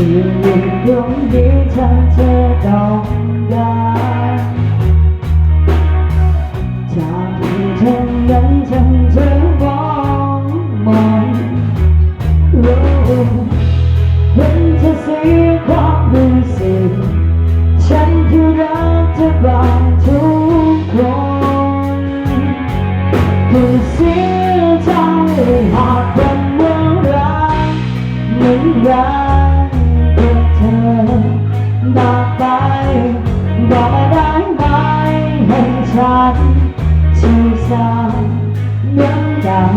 ที่อยู่ตรงนี้ฉันเธอต้องการจากที่เธอนั้นฉันเธอมองมองรู้เห็นเธเสียความรู้สึฉันคือรักเธอบางทุกคนคือเสียใจหากเป็นเแรักมือนกั ฉันชื่อสาวเหมือนดัง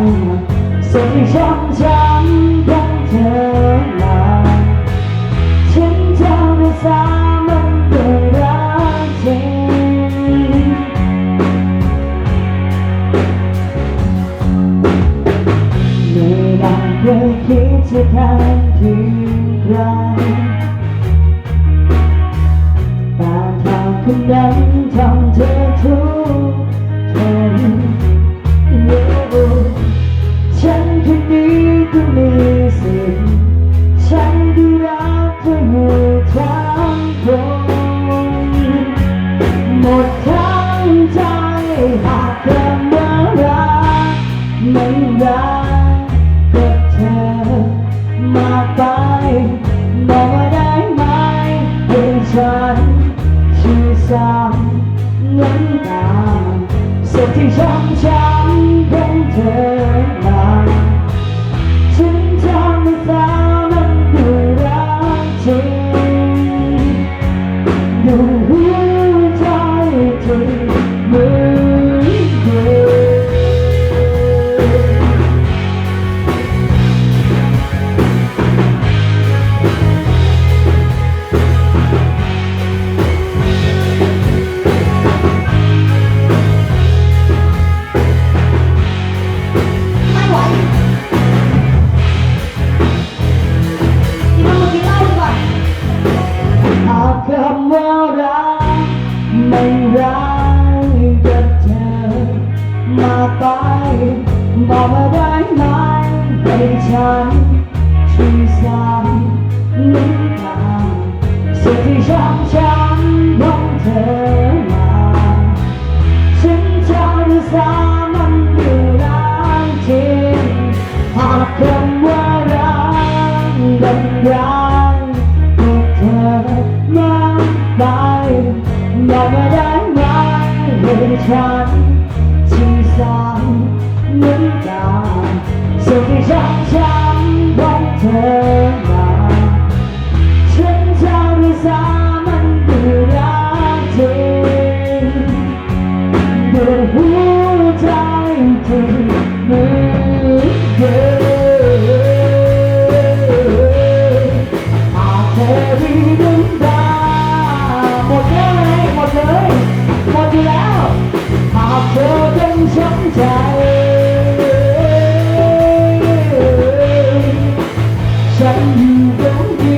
สิ่งที่ช้ำช้ำของเธอมาฉันทำให้สามันเป็นรักจริงเมื่อเราเคยคิดจะทำเพียงใครแต่ทางคนนั้น ชื่อสามน้ำตาสุ มาไปบอกมาได้ไหมให้ฉันช่วยสั่งน้ำตาสิ่งที่ช้ำช้ำของเธอมาฉันจะรักษามันด้วยรักจริงหากคำว่ารักดังรักกับเธอมาไปบอกมาได้ไหมให้ฉัน สิ่งที่ช้ำช้ำของเธอมาฉันจะรักษามันด้วยรักจริงด้วยหัวใจที่เหมือนเดิมหากเธอมีดวงตาหมดเลยหมดเลยหมดอยู่แล้วหากเธอยังช้ำใจ Thank you.